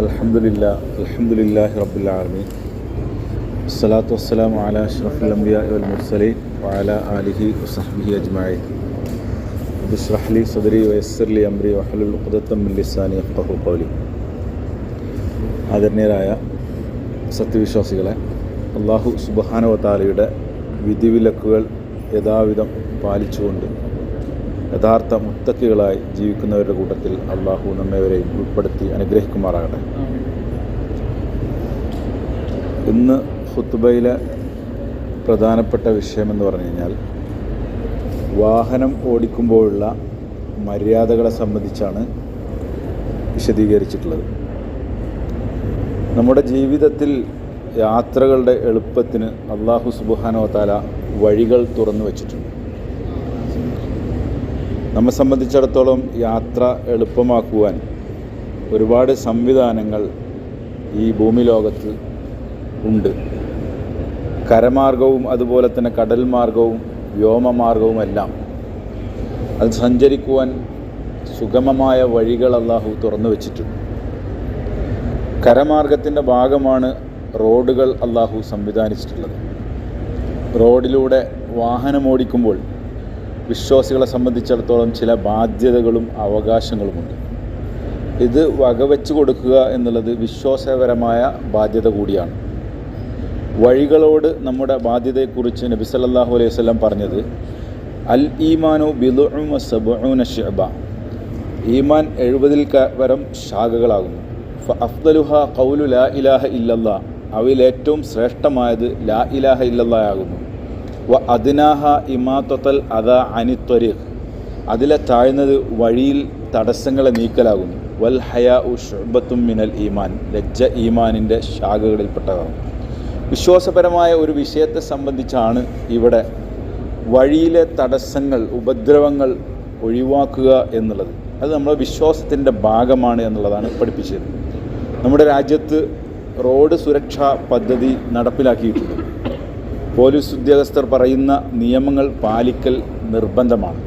അലഹമുല്ല അലഹമുല്ലാഹി റബ്ബുൽ ആലമീൻ. അസ്സലാത്തു വസ്സലാം അല അഷ്റഫുൽ അംബിയ വൽ മുർസലീൻ വഅല ആലിഹി വസഹ്ബിഹി അജ്മഈൻ. ബിസ്റഹ്ലി സദരി വയസ്സർലി അംരി വഹലുൽ ഉഖദത്തം മിൻ ലിസാനി യഫ്ഖഹു ഖൗലി. ആദരണീയരായ സത്യവിശ്വാസികളെ അള്ളാഹു സുബാനവ താലയുടെ വിധിവിലക്കുകൾ യഥാവിധം പാലിച്ചുകൊണ്ട് യഥാർത്ഥ മുത്തക്കികളായി ജീവിക്കുന്നവരുടെ കൂട്ടത്തിൽ അള്ളാഹു നമ്മെവരെയും ഉൾപ്പെടുത്തി അനുഗ്രഹിക്കുമാറാകട്ടെ. ഇന്ന് ഹുത്തുബയിലെ പ്രധാനപ്പെട്ട വിഷയമെന്ന് പറഞ്ഞു കഴിഞ്ഞാൽ വാഹനം ഓടിക്കുമ്പോഴുള്ള മര്യാദകളെ സംബന്ധിച്ചാണ് വിശദീകരിച്ചിട്ടുള്ളത്. നമ്മുടെ ജീവിതത്തിൽ യാത്രകളുടെ എളുപ്പത്തിന് അള്ളാഹു സുബാനോ താല വഴികൾ തുറന്നു വച്ചിട്ടുണ്ട്. നമ്മെ സംബന്ധിച്ചിടത്തോളം യാത്ര എളുപ്പമാക്കുവാൻ ഒരുപാട് സംവിധാനങ്ങൾ ഈ ഭൂമി ലോകത്ത് ഉണ്ട്. കരമാർഗവും അതുപോലെ തന്നെ കടൽ മാർഗവും വ്യോമമാർഗവും എല്ലാം അത് സഞ്ചരിക്കുവാൻ സുഗമമായ വഴികൾ അള്ളാഹു തുറന്നു വച്ചിട്ടുണ്ട്. കരമാർഗത്തിന്റെ ഭാഗമാണ് റോഡുകൾ അള്ളാഹു സംവിധാനിച്ചിട്ടുള്ളത്. റോഡിലൂടെ വാഹനം ഓടിക്കുമ്പോൾ വിശ്വാസികളെ സംബന്ധിച്ചിടത്തോളം ചില ബാധ്യതകളും അവകാശങ്ങളുമുണ്ട്. ഇത് വകവെച്ച് കൊടുക്കുക എന്നുള്ളത് വിശ്വാസപരമായ ബാധ്യത കൂടിയാണ്. വഴികളോട് നമ്മുടെ ബാധ്യതയെക്കുറിച്ച് നബി സല്ലല്ലാഹു അലൈഹി വസല്ലം പറഞ്ഞത് അൽ ഈമാനു ബിദുഅ ഈമാൻ എഴുപതിൽ വരം ശാഖകളാകുന്നു. അഫ്ദലുഹ കൗലു ലാ ഇലാഹ ഇല്ലല്ലാ. അവയിൽ ഏറ്റവും ശ്രേഷ്ഠമായത് ലാ ഇലാഹ ഇല്ലല്ലാ ആകുന്നു. വ അദിനാഹ ഇമാത്തൽ അദ അനിത്വരീഖ് അതിലെ താഴ്ന്നത് വഴിയിൽ തടസ്സങ്ങളെ നീക്കലാകുന്നു. വൽ ഹയാ ഉ ഷുബത്തും മിനൽ ഈമാൻ. ലജ്ജ ഈമാനിന്റെ ശാഖകളിൽപ്പെട്ടതാണ്. വിശ്വാസപരമായ ഒരു വിഷയത്തെ സംബന്ധിച്ചാണ് ഇവിടെ വഴിയിലെ തടസ്സങ്ങൾ ഉപദ്രവങ്ങൾ ഒഴിവാക്കുക എന്നുള്ളത്. അത് നമ്മുടെ വിശ്വാസത്തിന്റെ ഭാഗമാണ് എന്നുള്ളതാണ് പഠിപ്പിച്ചത്. നമ്മുടെ രാജ്യത്ത് റോഡ് സുരക്ഷാ പദ്ധതി നടപ്പിലാക്കിയിട്ടുണ്ട്. പോലീസ് ഉദ്യോഗസ്ഥർ പറയുന്ന നിയമങ്ങൾ പാലിക്കൽ നിർബന്ധമാണ്.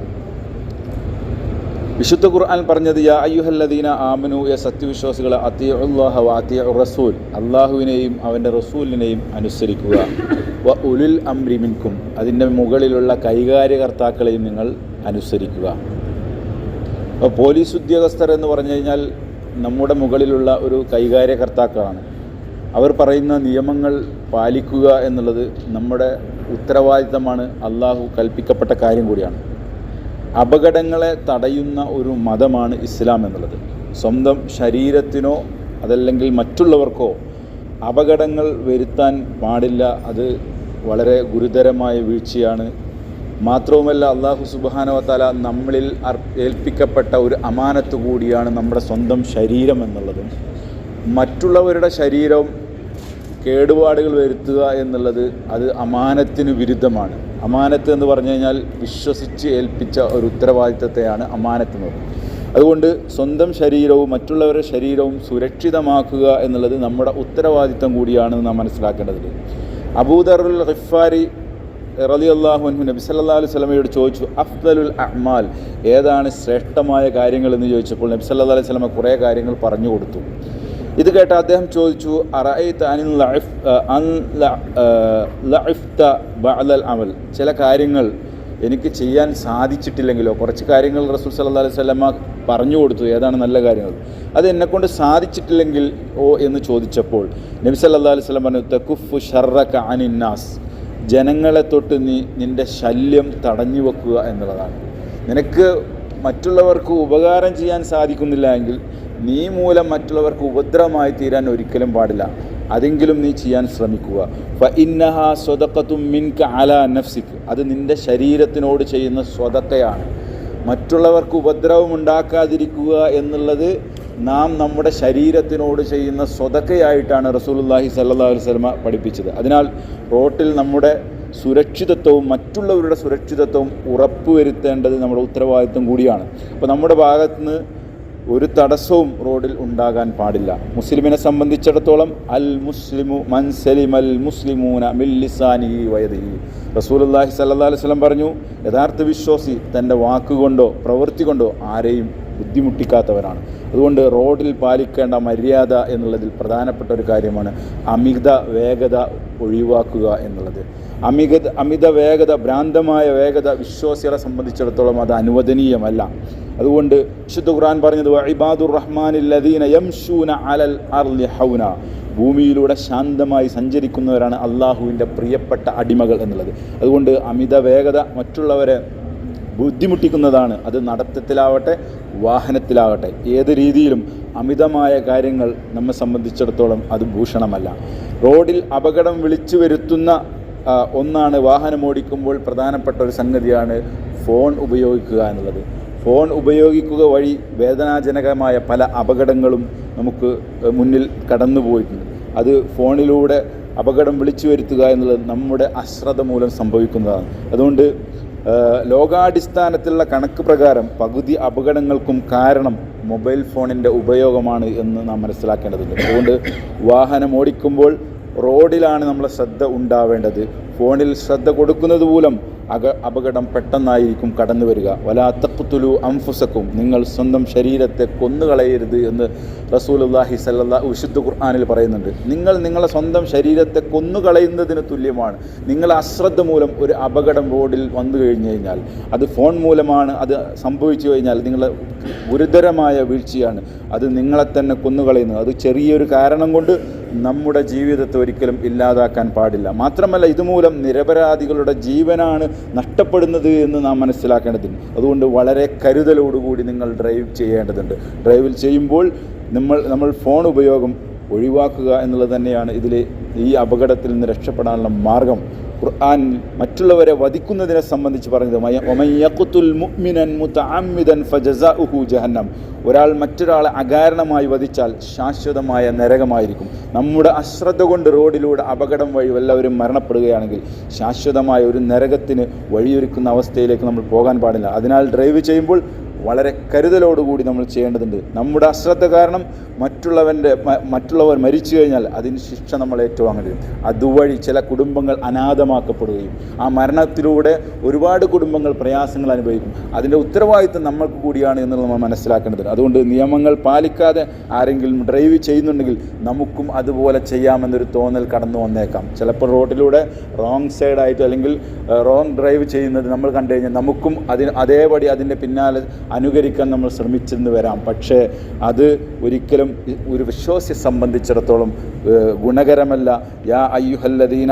വിശുദ്ധ ഖുർആൻ പറഞ്ഞത് യാ അയ്യുഹല്ലദീന ആമനു യ സത്യവിശ്വാസികളെ അത്തിയുല്ലാഹ വാത്തിയ റസൂൽ. അള്ളാഹുവിനെയും അവന്റെ റസൂലിനെയും അനുസരിക്കുക. വ ഉലുൽ അംരിമിൻകും അതിന്റെ മുകളിലുള്ള കൈകാര്യകർത്താക്കളെയും നിങ്ങൾ അനുസരിക്കുക. അപ്പോൾ പോലീസ് ഉദ്യോഗസ്ഥർ എന്ന് പറഞ്ഞു കഴിഞ്ഞാൽ നമ്മുടെ മുകളിലുള്ള ഒരു കൈകാര്യകർത്താക്കളാണ്. അവർ പറയുന്ന നിയമങ്ങൾ പാലിക്കുക എന്നുള്ളത് നമ്മുടെ ഉത്തരവാദിത്തമാണ്. അള്ളാഹു കൽപ്പിക്കപ്പെട്ട കാര്യം കൂടിയാണ്. അപകടങ്ങളെ തടയുന്ന ഒരു മതമാണ് ഇസ്ലാം എന്നുള്ളത്. സ്വന്തം ശരീരത്തിനോ അതല്ലെങ്കിൽ മറ്റുള്ളവർക്കോ അപകടങ്ങൾ വരുത്താൻ പാടില്ല. അത് വളരെ ഗുരുതരമായ വീഴ്ചയാണ്. മാത്രവുമല്ല അള്ളാഹു സുബാനവത്താല നമ്മളിൽ ഏൽപ്പിക്കപ്പെട്ട ഒരു അമാനത്ത് കൂടിയാണ് നമ്മുടെ സ്വന്തം ശരീരം എന്നുള്ളതും. മറ്റുള്ളവരുടെ ശരീരം കേടുപാടുകൾ വരുത്തുക എന്നുള്ളത് അത് അമാനത്തിന് വിരുദ്ധമാണ്. അമാനത്ത് എന്ന് പറഞ്ഞു കഴിഞ്ഞാൽ വിശ്വസിച്ച് ഏൽപ്പിച്ച ഒരു ഉത്തരവാദിത്തത്തെയാണ് അമാനത്ത് എന്ന് പറയുന്നത്. അതുകൊണ്ട് സ്വന്തം ശരീരവും മറ്റുള്ളവരുടെ ശരീരവും സുരക്ഷിതമാക്കുക എന്നുള്ളത് നമ്മുടെ ഉത്തരവാദിത്തം കൂടിയാണെന്ന് നാം മനസ്സിലാക്കേണ്ടത് അബൂദറുൽ റിഫാരി റലി അള്ളാഹുൻഹു നബി സല്ലാ അലൈഹി സ്വലമയോട് ചോദിച്ചു അഫ്ദലുൽ അഹ്മാൽ ഏതാണ് ശ്രേഷ്ഠമായ കാര്യങ്ങൾ? എന്ന് ചോദിച്ചപ്പോൾ നബി സല്ലാ അലൈഹി സ്വലമ കുറേ കാര്യങ്ങൾ പറഞ്ഞു കൊടുത്തു. ഇത് കേട്ട അദ്ദേഹം ചോദിച്ചു അമൽ? ചില കാര്യങ്ങൾ എനിക്ക് ചെയ്യാൻ സാധിച്ചിട്ടില്ലെങ്കിലോ? കുറച്ച് കാര്യങ്ങൾ റസൂൽ സല്ലാ അലൈഹി സ്വലമ പറഞ്ഞു കൊടുത്തു ഏതാണ് നല്ല കാര്യങ്ങൾ? അത് എന്നെക്കൊണ്ട് സാധിച്ചിട്ടില്ലെങ്കിൽ ഓ എന്ന് ചോദിച്ചപ്പോൾ നബി സല്ലാ അലൈഹി സ്വലം പറഞ്ഞു തെക്കുഫു ഷർറക്ക അനിന്നാസ് ജനങ്ങളെ തൊട്ട് നീ നിന്റെ ശല്യം തടഞ്ഞു വെക്കുക എന്നുള്ളതാണ്. നിനക്ക് മറ്റുള്ളവർക്ക് ഉപകാരം ചെയ്യാൻ സാധിക്കുന്നില്ല എങ്കിൽ നീ മൂലം മറ്റുള്ളവർക്ക് ഉപദ്രവമായി തീരാൻ ഒരിക്കലും പാടില്ല. അതെങ്കിലും നീ ചെയ്യാൻ ശ്രമിക്കുക. അത് നിന്റെ ശരീരത്തിനോട് ചെയ്യുന്ന സ്വതക്കയാണ് മറ്റുള്ളവർക്ക് ഉപദ്രവം ഉണ്ടാക്കാതിരിക്കുക എന്നുള്ളത് നാം നമ്മുടെ ശരീരത്തിനോട് ചെയ്യുന്ന സ്വതക്കയായിട്ടാണ് റസൂലുല്ലാഹി സല്ലാ വസ്ലമ പഠിപ്പിച്ചത്. അതിനാൽ റോട്ടിൽ നമ്മുടെ സുരക്ഷിതത്വവും മറ്റുള്ളവരുടെ സുരക്ഷിതത്വവും ഉറപ്പുവരുത്തേണ്ടത് നമ്മുടെ ഉത്തരവാദിത്വം കൂടിയാണ്. അപ്പോൾ നമ്മുടെ ഭാഗത്തുനിന്ന് ഒരു തടസ്സവും റോഡിൽ ഉണ്ടാകാൻ പാടില്ല. മുസ്ലിമിനെ സംബന്ധിച്ചിടത്തോളം അൽ മുസ്ലിമു മൻസലിം അൽ മുസ്ലിമൂന മില്ലിസാനി വയതി റസൂലുല്ലാഹി സല്ലാ അലൈഹി സ്വലം പറഞ്ഞു യഥാർത്ഥ വിശ്വാസി തന്റെ വാക്കുകൊണ്ടോ പ്രവൃത്തി കൊണ്ടോ ആരെയും ബുദ്ധിമുട്ടിക്കാത്തവരാണ് അതുകൊണ്ട് റോഡിൽ പാലിക്കേണ്ട മര്യാദ എന്നുള്ളതിൽ പ്രധാനപ്പെട്ട ഒരു കാര്യമാണ് അമിത വേഗത ഒഴിവാക്കുക എന്നുള്ളത്. അമിത അമിത വേഗത ഭ്രാന്തമായ വേഗത വിശ്വാസികളെ സംബന്ധിച്ചിടത്തോളം അത് അനുവദനീയമല്ല. അതുകൊണ്ട് വിശുദ്ധ ഖുർആൻ പറഞ്ഞത് ഇബാദുർ റഹ്മാനില്ലദീന യംശൂന അലൽ അർലി ഹൗന. ഭൂമിയിലൂടെ ശാന്തമായി സഞ്ചരിക്കുന്നവരാണ് അള്ളാഹുവിന്റെ പ്രിയപ്പെട്ട അടിമകൾ എന്നുള്ളത്. അതുകൊണ്ട് അമിത വേഗത മറ്റുള്ളവരെ ബുദ്ധിമുട്ടിക്കുന്നതാണ്. അത് നടത്തത്തിലാവട്ടെ വാഹനത്തിലാവട്ടെ. ഏത് രീതിയിലും അമിതമായ കാര്യങ്ങൾ നമ്മെ സംബന്ധിച്ചിടത്തോളം അത് ഭൂഷണമല്ല. റോഡിൽ അപകടം വിളിച്ചു വരുത്തുന്ന ഒന്നാണ് വാഹനം ഓടിക്കുമ്പോൾ പ്രധാനപ്പെട്ട ഒരു സംഗതിയാണ് ഫോൺ ഉപയോഗിക്കുക എന്നുള്ളത്. ഫോൺ ഉപയോഗിക്കുക വഴി വേദനാജനകമായ പല അപകടങ്ങളും നമുക്ക് മുന്നിൽ കടന്നു പോയിട്ടുണ്ട് അത് ഫോണിലൂടെ അപകടം വിളിച്ചു വരുത്തുക എന്നുള്ളത് നമ്മുടെ അശ്രദ്ധ മൂലം സംഭവിക്കുന്നതാണ്. അതുകൊണ്ട് ലോകാടിസ്ഥാനത്തിലുള്ള കണക്ക് പ്രകാരം പകുതി അപകടങ്ങൾക്കും കാരണം മൊബൈൽ ഫോണിന്റെ ഉപയോഗമാണ് എന്ന് നാം മനസ്സിലാക്കേണ്ടതുണ്ട്. അതുകൊണ്ട് വാഹനം ഓടിക്കുമ്പോൾ റോഡിലാണ് നമ്മൾ ശ്രദ്ധ ഉണ്ടാവേണ്ടത്. ഫോണിൽ ശ്രദ്ധ കൊടുക്കുന്നത് മൂലം അക അപകടം പെട്ടെന്നായിരിക്കും കടന്നു വരിക. വലാത്തപ്പുത്തുലു അംഫുസക്കും നിങ്ങൾ സ്വന്തം ശരീരത്തെ കൊന്നുകളയരുത് എന്ന് റസൂലുല്ലാഹി സല്ലാ വിശുദ്ധ ഖുർആാനിൽ പറയുന്നുണ്ട്. നിങ്ങൾ നിങ്ങളെ സ്വന്തം ശരീരത്തെ കൊന്നുകളയുന്നതിന് തുല്യമാണ്. നിങ്ങൾ അശ്രദ്ധ മൂലം ഒരു അപകടം റോഡിൽ വന്നു കഴിഞ്ഞു കഴിഞ്ഞാൽ അത് ഫോൺ മൂലമാണ് അത് സംഭവിച്ചു കഴിഞ്ഞാൽ നിങ്ങൾ ഗുരുതരമായ വീഴ്ചയാണ്. അത് നിങ്ങളെ തന്നെ കൊന്നുകളയുന്നത് അത് ചെറിയൊരു കാരണം കൊണ്ട് നമ്മുടെ ജീവിതത്തെ ഒരിക്കലും ഇല്ലാതാക്കാൻ പാടില്ല. മാത്രമല്ല ഇതുമൂലം നിരപരാധികളുടെ ജീവനാണ് നഷ്ടപ്പെടുന്നത് എന്ന് നാം മനസ്സിലാക്കേണ്ടതുണ്ട്. അതുകൊണ്ട് വളരെ കരുതലോടുകൂടി നിങ്ങൾ ഡ്രൈവ് ചെയ്യേണ്ടതുണ്ട്. ഡ്രൈവിൽ ചെയ്യുമ്പോൾ നമ്മൾ നമ്മൾ ഫോൺ ഉപയോഗം ഒഴിവാക്കുക എന്നുള്ളത് തന്നെയാണ് ഇതിൽ ഈ അപകടത്തിൽ നിന്ന് രക്ഷപ്പെടാനുള്ള മാർഗം. ഖുർആൻ മറ്റുള്ളവരെ വധിക്കുന്നതിനെ സംബന്ധിച്ച് പറഞ്ഞത് ജഹന്നം. ഒരാൾ മറ്റൊരാളെ അകാരണമായി വധിച്ചാൽ ശാശ്വതമായ നരകമായിരിക്കും. നമ്മുടെ അശ്രദ്ധ കൊണ്ട് റോഡിലൂടെ അപകടം വഴി എല്ലാവരും മരണപ്പെടുകയാണെങ്കിൽ ശാശ്വതമായ ഒരു നരകത്തിന് വഴിയൊരുക്കുന്ന അവസ്ഥയിലേക്ക് നമ്മൾ പോകാൻ പാടില്ല. അതിനാൽ ഡ്രൈവ് ചെയ്യുമ്പോൾ വളരെ കരുതലോടുകൂടി നമ്മൾ ചെയ്യേണ്ടതുണ്ട്. നമ്മുടെ അശ്രദ്ധ കാരണം മറ്റുള്ളവന്റെ മറ്റുള്ളവർ മരിച്ചു കഴിഞ്ഞാൽ അതിന് ശിക്ഷ നമ്മൾ ഏറ്റുവാങ്ങേണ്ടി അതുവഴി ചില കുടുംബങ്ങൾ അനാഥമാക്കപ്പെടുകയും ആ മരണത്തിലൂടെ ഒരുപാട് കുടുംബങ്ങൾ പ്രയാസങ്ങൾ അനുഭവിക്കും. അതിന്റെ ഉത്തരവാദിത്വം നമ്മൾക്ക് കൂടിയാണ് എന്നുള്ളത് നമ്മൾ മനസ്സിലാക്കേണ്ടത് അതുകൊണ്ട് നിയമങ്ങൾ പാലിക്കാതെ ആരെങ്കിലും ഡ്രൈവ് ചെയ്യുന്നുണ്ടെങ്കിൽ നമുക്കും അതുപോലെ ചെയ്യാമെന്നൊരു തോന്നൽ കടന്നു വന്നേക്കാം. ചിലപ്പോൾ റോഡിലൂടെ റോങ് സൈഡായിട്ട് അല്ലെങ്കിൽ റോങ് ഡ്രൈവ് ചെയ്യുന്നത് നമ്മൾ കണ്ടു കഴിഞ്ഞാൽ നമുക്കും അതിന് അതേപടി അതിന്റെ പിന്നാലെ അനുകരിക്കാൻ നമ്മൾ ശ്രമിച്ചെന്ന് വരാം. പക്ഷേ അത് ഒരിക്കലും ഒരു വിശ്വാസിയെ സംബന്ധിച്ചിടത്തോളം ഗുണകരമല്ല. യാ അയ്യുഹല്ലദീന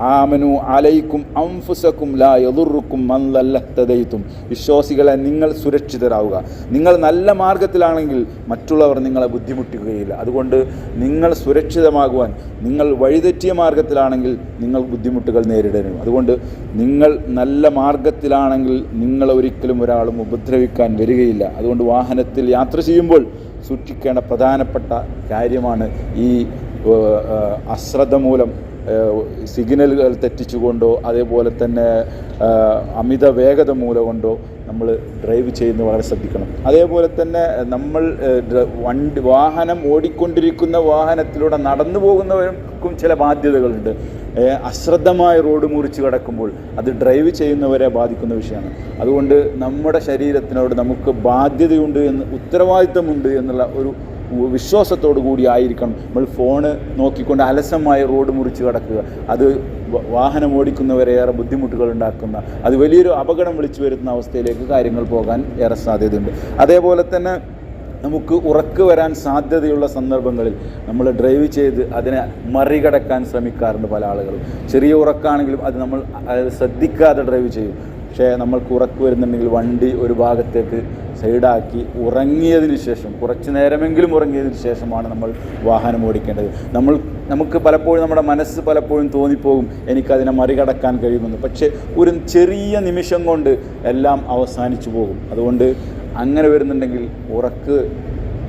ആമനു അലൈക്കും അംഫുസക്കും ലാ യദുറുക്കും മല്ലത്തതയ്ത്തും വിശ്വാസികളെ നിങ്ങൾ സുരക്ഷിതരാവുക. നിങ്ങൾ നല്ല മാർഗത്തിലാണെങ്കിൽ മറ്റുള്ളവർ നിങ്ങളെ ബുദ്ധിമുട്ടിക്കുകയില്ല. അതുകൊണ്ട് നിങ്ങൾ സുരക്ഷിതമാകുവാൻ നിങ്ങൾ വഴിതെറ്റിയ മാർഗത്തിലാണെങ്കിൽ നിങ്ങൾ ബുദ്ധിമുട്ടുകൾ നേരിടരും അതുകൊണ്ട് നിങ്ങൾ നല്ല മാർഗത്തിലാണെങ്കിൽ നിങ്ങൾ ഒരിക്കലും ഒരാളും ഉപദ്രവിക്കാൻ വരികയില്ല. അതുകൊണ്ട് വാഹനത്തിൽ യാത്ര ചെയ്യുമ്പോൾ സൂക്ഷിക്കേണ്ട പ്രധാനപ്പെട്ട കാര്യമാണ് ഈ അശ്രദ്ധ മൂലം സിഗ്നലുകൾ തെറ്റിച്ചുകൊണ്ടോ അതേപോലെ തന്നെ അമിത വേഗത മൂലം കൊണ്ടോ നമ്മൾ ഡ്രൈവ് ചെയ്യുന്ന വളരെ ശ്രദ്ധിക്കണം. അതേപോലെ തന്നെ നമ്മൾ വണ്ടി വാഹനം ഓടിക്കൊണ്ടിരിക്കുന്ന വാഹനത്തിലൂടെ നടന്നു പോകുന്നവർക്കും ചില ബാധ്യതകളുണ്ട്. അശ്രദ്ധമായ റോഡ് മുറിച്ച് കിടക്കുമ്പോൾ അത് ഡ്രൈവ് ചെയ്യുന്നവരെ ബാധിക്കുന്ന വിഷയമാണ്. അതുകൊണ്ട് നമ്മുടെ ശരീരത്തിനോട് നമുക്ക് ബാധ്യതയുണ്ട് എന്ന് ഉത്തരവാദിത്തമുണ്ട് എന്നുള്ള ഒരു വിശ്വാസത്തോടു കൂടി ആയിരിക്കണം. നമ്മൾ ഫോണ് നോക്കിക്കൊണ്ട് അലസമായ റോഡ് മുറിച്ച് കടക്കുക. അത് വാഹനം ഓടിക്കുന്നവരെ ഏറെ ബുദ്ധിമുട്ടുകൾ ഉണ്ടാക്കുന്ന അത് വലിയൊരു അപകടം വിളിച്ചു വരുത്തുന്ന അവസ്ഥയിലേക്ക് കാര്യങ്ങൾ പോകാൻ ഏറെ സാധ്യതയുണ്ട്. അതേപോലെ തന്നെ നമുക്ക് ഉറക്ക് വരാൻ സാധ്യതയുള്ള സന്ദർഭങ്ങളിൽ നമ്മൾ ഡ്രൈവ് ചെയ്ത് അതിനെ മറികടക്കാൻ ശ്രമിക്കാറുണ്ട് പല ആളുകളും. ചെറിയ ഉറക്കാണെങ്കിലും അത് നമ്മൾ ശ്രദ്ധിക്കാതെ ഡ്രൈവ് ചെയ്യും. പക്ഷേ നമ്മൾക്ക് ഉറക്ക് വരുന്നുണ്ടെങ്കിൽ വണ്ടി ഒരു ഭാഗത്തേക്ക് സൈഡാക്കി ഉറങ്ങിയതിന് ശേഷം കുറച്ച് നേരമെങ്കിലും ഉറങ്ങിയതിന് ശേഷമാണ് നമ്മൾ വാഹനം ഓടിക്കേണ്ടത്. നമ്മൾ നമുക്ക് പലപ്പോഴും നമ്മുടെ മനസ്സ് പലപ്പോഴും തോന്നിപ്പോകും എനിക്കതിനെ മറികടക്കാൻ കഴിയുമെന്ന്. പക്ഷേ ഒരു ചെറിയ നിമിഷം കൊണ്ട് എല്ലാം അവസാനിച്ചു പോകും. അതുകൊണ്ട് അങ്ങനെ വരുന്നുണ്ടെങ്കിൽ ഉറക്ക്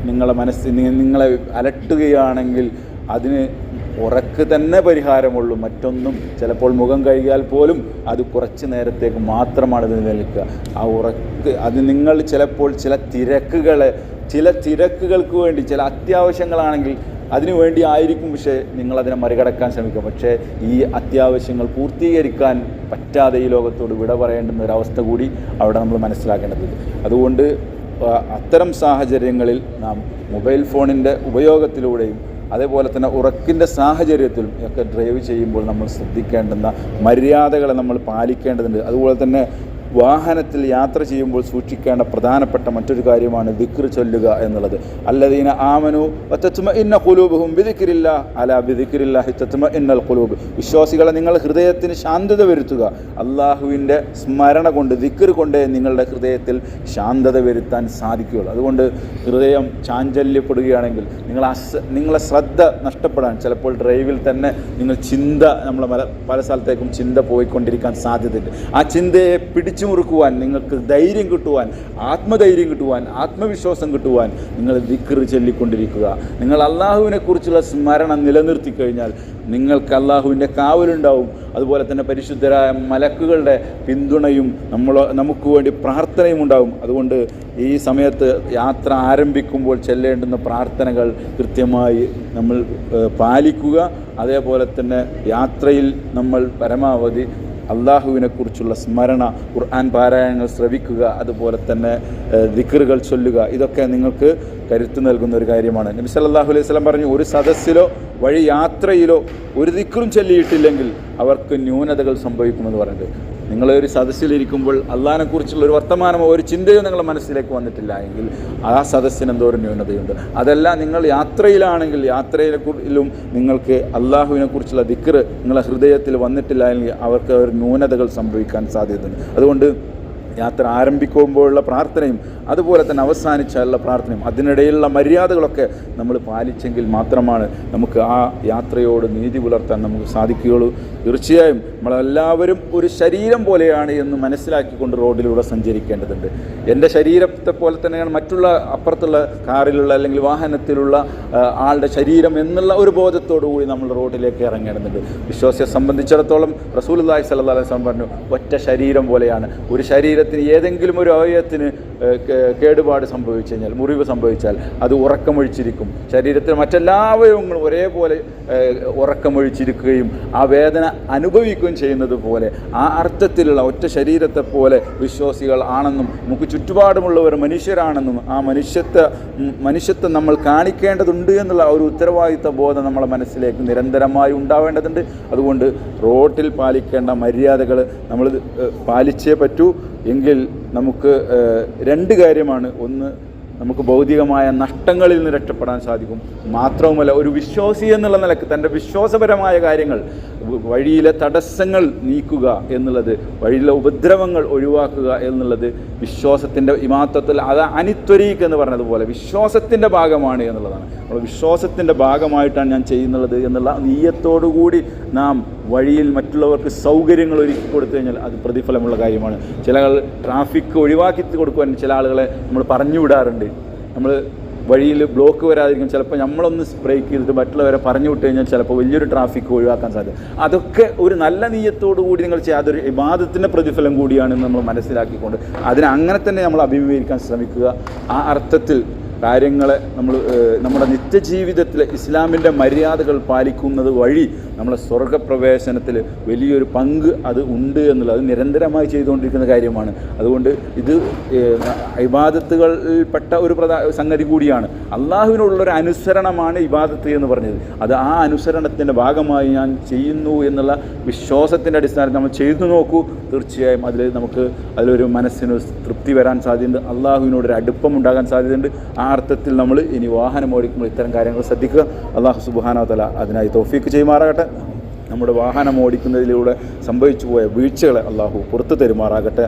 നിങ്ങളെ മനസ്സ് നി- നിങ്ങളെ അലട്ടുകയാണെങ്കിൽ അതിന് ഉറക്ക് തന്നെ പരിഹാരമുള്ളൂ. മറ്റൊന്നും ചിലപ്പോൾ മുഖം കഴുകിയാൽ പോലും അത് കുറച്ച് നേരത്തേക്ക് മാത്രമാണ് ഇത് നിലനിൽക്കുക. ആ ഉറക്ക് അത് നിങ്ങൾ ചിലപ്പോൾ ചില തിരക്കുകളെ ചില തിരക്കുകൾക്ക് വേണ്ടി ചില അത്യാവശ്യങ്ങളാണെങ്കിൽ അതിനു വേണ്ടി ആയിരിക്കും പക്ഷേ നിങ്ങളതിനെ മറികടക്കാൻ ശ്രമിക്കുക. പക്ഷേ ഈ അത്യാവശ്യങ്ങൾ പൂർത്തീകരിക്കാൻ പറ്റാതെ ഈ ലോകത്തോട് വിട പറയേണ്ടുന്ന ഒരവസ്ഥ കൂടി അവിടെ നമ്മൾ മനസ്സിലാക്കേണ്ടതുണ്ട്. അതുകൊണ്ട് അത്തരം സാഹചര്യങ്ങളിൽ നാം മൊബൈൽ ഫോണിന്റെ ഉപയോഗത്തിലൂടെയും അതേപോലെ തന്നെ ഉറക്കിന്റെ സാഹചര്യത്തിലും ഒക്കെ ഡ്രൈവ് ചെയ്യുമ്പോൾ നമ്മൾ ശ്രദ്ധിക്കേണ്ടുന്ന മര്യാദകളെ നമ്മൾ പാലിക്കേണ്ടതുണ്ട്. അതുപോലെ തന്നെ വാഹനത്തിൽ യാത്ര ചെയ്യുമ്പോൾ സൂക്ഷിക്കേണ്ട പ്രധാനപ്പെട്ട മറ്റൊരു കാര്യമാണ് ദിക്ർ ചൊല്ലുക എന്നുള്ളത്. അല്ലദീന ആമനു വത്തത്മ ഇന്ന കുലൂബും വിധിക്കിരില്ല അല വിധിക്കിരില്ല ഹിത്തച്ചുമ ഇന്നൽ കുലൂബ് വിശ്വാസികളെ നിങ്ങൾ ഹൃദയത്തിന് ശാന്തത വരുത്തുക. അള്ളാഹുവിന്റെ സ്മരണ കൊണ്ട് ദിക്ർ കൊണ്ടേ നിങ്ങളുടെ ഹൃദയത്തിൽ ശാന്തത വരുത്താൻ സാധിക്കുകയുള്ളൂ. അതുകൊണ്ട് ഹൃദയം ചാഞ്ചല്യപ്പെടുകയാണെങ്കിൽ നിങ്ങൾ അസ് നിങ്ങളെ ശ്രദ്ധ നഷ്ടപ്പെടാൻ ചിലപ്പോൾ ഡ്രൈവിൽ തന്നെ നിങ്ങൾ ചിന്ത നമ്മളെ പല സ്ഥലത്തേക്കും ചിന്ത പോയിക്കൊണ്ടിരിക്കാൻ സാധ്യതയുണ്ട്. ആ ചിന്തയെ പിടിച്ചു മുറുക്കുവാൻ നിങ്ങൾക്ക് ധൈര്യം കിട്ടുവാൻ ആത്മധൈര്യം കിട്ടുവാൻ ആത്മവിശ്വാസം കിട്ടുവാൻ നിങ്ങൾ ദിക്ർ ചൊല്ലിക്കൊണ്ടിരിക്കുക. നിങ്ങൾ അള്ളാഹുവിനെ കുറിച്ചുള്ള സ്മരണ നിലനിർത്തി കഴിഞ്ഞാൽ നിങ്ങൾക്ക് അള്ളാഹുവിന്റെ കാവലുണ്ടാവും. അതുപോലെ തന്നെ പരിശുദ്ധരായ മലക്കുകളുടെ പിന്തുണയും നമ്മൾ നമുക്ക് വേണ്ടി പ്രാർത്ഥനയും ഉണ്ടാവും. അതുകൊണ്ട് ഈ സമയത്ത് യാത്ര ആരംഭിക്കുമ്പോൾ ചെല്ലേണ്ടുന്ന പ്രാർത്ഥനകൾ കൃത്യമായി നമ്മൾ പാലിക്കുക. അതേപോലെ തന്നെ യാത്രയിൽ നമ്മൾ പരമാവധി അള്ളാഹുവിനെ കുറിച്ചുള്ള സ്മരണ ഖുർആൻ പാരായണങ്ങൾ ശ്രവിക്കുക അതുപോലെ തന്നെ ദിക്കറുകൾ ചൊല്ലുക ഇതൊക്കെ നിങ്ങൾക്ക് കരുത്തു നൽകുന്ന ഒരു കാര്യമാണ്. നബി സല്ലല്ലാഹു അലൈഹി വസല്ലം പറഞ്ഞു ഒരു സദസ്സിലോ വഴി യാത്രയിലോ ഒരു ദിക്കറും ചൊല്ലിയിട്ടില്ലെങ്കിൽ അവർക്ക് ന്യൂനതകൾ സംഭവിക്കുമെന്ന് പറഞ്ഞിട്ട് നിങ്ങൾ ഒരു സദസ്സിലിരിക്കുമ്പോൾ അള്ളഹാനെക്കുറിച്ചുള്ള ഒരു വർത്തമാനമോ ഒരു ചിന്തയോ നിങ്ങളുടെ മനസ്സിലേക്ക് വന്നിട്ടില്ല എങ്കിൽ ആ സദസ്സിന് എന്തോ ഒരു ന്യൂനതയുണ്ട്. അതല്ല നിങ്ങൾ യാത്രയിലാണെങ്കിൽ യാത്രയിലും നിങ്ങൾക്ക് അള്ളാഹുവിനെ കുറിച്ചുള്ള ദിക്ർ നിങ്ങളുടെ ഹൃദയത്തിൽ വന്നിട്ടില്ല എങ്കിൽ അവർക്ക് ഒരു ന്യൂനതകൾ സംഭവിക്കാൻ സാധ്യതയുണ്ട്. അതുകൊണ്ട് യാത്ര ആരംഭിക്കുമ്പോഴുള്ള പ്രാർത്ഥനയും അതുപോലെ തന്നെ അവസാനിച്ചാലുള്ള പ്രാർത്ഥനയും അതിനിടയിലുള്ള മര്യാദകളൊക്കെ നമ്മൾ പാലിച്ചെങ്കിൽ മാത്രമാണ് നമുക്ക് ആ യാത്രയോട് നീതി പുലർത്താൻ നമുക്ക് സാധിക്കുകയുള്ളൂ. തീർച്ചയായും നമ്മളെല്ലാവരും ഒരു ശരീരം പോലെയാണ് എന്ന് മനസ്സിലാക്കിക്കൊണ്ട് റോഡിലൂടെ സഞ്ചരിക്കേണ്ടതുണ്ട്. എന്റെ ശരീരത്തെ പോലെ തന്നെയാണ് മറ്റുള്ള അപ്പുറത്തുള്ള കാറിലുള്ള അല്ലെങ്കിൽ വാഹനത്തിലുള്ള ആളുടെ ശരീരം എന്നുള്ള ഒരു ബോധത്തോടു കൂടി നമ്മൾ റോഡിലേക്ക് ഇറങ്ങേണ്ടതുണ്ട്. വിശ്വാസിയെ സംബന്ധിച്ചിടത്തോളം റസൂൽ അള്ളാഹി സല്ലാ പറഞ്ഞു ഒറ്റ ശരീരം പോലെയാണ്. ഒരു ശരീരത്തിന് ഏതെങ്കിലും ഒരു അവയവത്തിന് കേടുപാട് സംഭവിച്ചു കഴിഞ്ഞാൽ മുറിവ് സംഭവിച്ചാൽ അത് ഉറക്കമൊഴിച്ചിരിക്കും. ശരീരത്തിലെ മറ്റെല്ലാ അവയവങ്ങളും ഒരേപോലെ ഉറക്കമൊഴിച്ചിരിക്കുകയും ആ വേദന അനുഭവിക്കുകയും ചെയ്യുന്നത് പോലെ ആ അർത്ഥത്തിലുള്ള ഒറ്റ ശരീരത്തെ പോലെ വിശ്വാസികൾ ആണെന്നും നമുക്ക് ചുറ്റുപാടുമുള്ളവർ മനുഷ്യരാണെന്നും ആ മനുഷ്യത്തെ മനുഷ്യത്വം നമ്മൾ കാണിക്കേണ്ടതുണ്ട് എന്നുള്ള ഒരു ഉത്തരവാദിത്ത ബോധം നമ്മളെ മനസ്സിലേക്ക് നിരന്തരമായി ഉണ്ടാവേണ്ടതുണ്ട്. അതുകൊണ്ട് റോട്ടിൽ പാലിക്കേണ്ട മര്യാദകൾ നമ്മൾ പാലിച്ചേ പറ്റൂ. എങ്കിൽ നമുക്ക് രണ്ട് കാര്യമാണ്. ഒന്ന് നമുക്ക് ഭൗതികമായ നഷ്ടങ്ങളിൽ നിന്ന് രക്ഷപ്പെടാൻ സാധിക്കും. മാത്രവുമല്ല ഒരു വിശ്വാസി എന്നുള്ള നിലയ്ക്ക് തന്റെ വിശ്വാസപരമായ കാര്യങ്ങൾ വഴിയിലെ തടസ്സങ്ങൾ നീക്കുക എന്നുള്ളത് വഴിയിലെ ഉപദ്രവങ്ങൾ ഒഴിവാക്കുക എന്നുള്ളത് വിശ്വാസത്തിന്റെ ഇമാത്തത്തിൽ അത് അനിത്വരീക്ക് എന്ന് പറഞ്ഞതുപോലെ വിശ്വാസത്തിന്റെ ഭാഗമാണ് എന്നുള്ളതാണ്. നമ്മൾ വിശ്വാസത്തിന്റെ ഭാഗമായിട്ടാണ് ഞാൻ ചെയ്യുന്നത് എന്നുള്ള നീയത്തോടു കൂടി നാം വഴിയിൽ മറ്റുള്ളവർക്ക് സൗകര്യങ്ങൾ ഒരുക്കി കൊടുത്തു കഴിഞ്ഞാൽ അത് പ്രതിഫലമുള്ള കാര്യമാണ്. ചില ട്രാഫിക് ഒഴിവാക്കി കൊടുക്കുവാൻ ചില ആളുകളെ നമ്മൾ പറഞ്ഞു വിടാറുണ്ട്. നമ്മൾ വഴിയിൽ ബ്ലോക്ക് വരാതിരിക്കും ചിലപ്പോൾ നമ്മളൊന്ന് ബ്രേക്ക് ചെയ്തിട്ട് മറ്റുള്ളവരെ പറഞ്ഞു വിട്ട് കഴിഞ്ഞാൽ ചിലപ്പോൾ വലിയൊരു ട്രാഫിക് ഒഴിവാക്കാൻ സാധിക്കും അതൊക്കെ ഒരു നല്ല നീയത്തോടു കൂടി നിങ്ങൾ ചെയ്യുക അതൊരു ഇബാദത്തിന്റെ പ്രതിഫലം കൂടിയാണെന്ന് നമ്മൾ മനസ്സിലാക്കിക്കൊണ്ട് അതിനെ അങ്ങനെ തന്നെ നമ്മൾ അഭിമുഖീകരിക്കാൻ ശ്രമിക്കുക. ആ അർത്ഥത്തിൽ കാര്യങ്ങളെ നമ്മൾ നമ്മുടെ നിത്യജീവിതത്തിലെ ഇസ്ലാമിന്റെ മര്യാദകൾ പാലിക്കുന്നത് വഴി നമ്മളെ സ്വർഗപ്രവേശനത്തിൽ വലിയൊരു പങ്ക് അത് ഉണ്ട് എന്നുള്ളത് അത് നിരന്തരമായി ചെയ്തുകൊണ്ടിരിക്കുന്ന കാര്യമാണ്. അതുകൊണ്ട് ഇത് ഇബാദത്തുകളിൽപ്പെട്ട ഒരു പ്രധാ സംഗതി കൂടിയാണ്. അള്ളാഹുവിനുള്ളൊരു അനുസരണമാണ് ഇബാദത്ത് എന്ന് പറഞ്ഞത്. അത് ആ അനുസരണത്തിന്റെ ഭാഗമായി ഞാൻ ചെയ്യുന്നു എന്നുള്ള വിശ്വാസത്തിന്റെ അടിസ്ഥാനത്തിൽ നമ്മൾ ചെയ്തു നോക്കൂ. തീർച്ചയായും അതിൽ നമുക്ക് അതിലൊരു മനസ്സിന് തൃപ്തി വരാൻ സാധ്യതയുണ്ട്. അള്ളാഹുവിനോട് ഒരു അടുപ്പം ഉണ്ടാകാൻ സാധ്യതയുണ്ട്. ആ അർത്ഥത്തിൽ നമ്മൾ ഇനി വാഹനം ഓടിക്കുമ്പോൾ ഇത്തരം കാര്യങ്ങൾ ശ്രദ്ധിക്കുക. അള്ളാഹു സുബാനോ തല അതിനായി തോഫീക്ക് ചെയ്യുമാറാകട്ടെ. നമ്മുടെ വാഹനം ഓടിക്കുന്നതിലൂടെ സംഭവിച്ചു പോയ വീഴ്ചകളെ അള്ളാഹു പുറത്തു തരുമാറാകട്ടെ.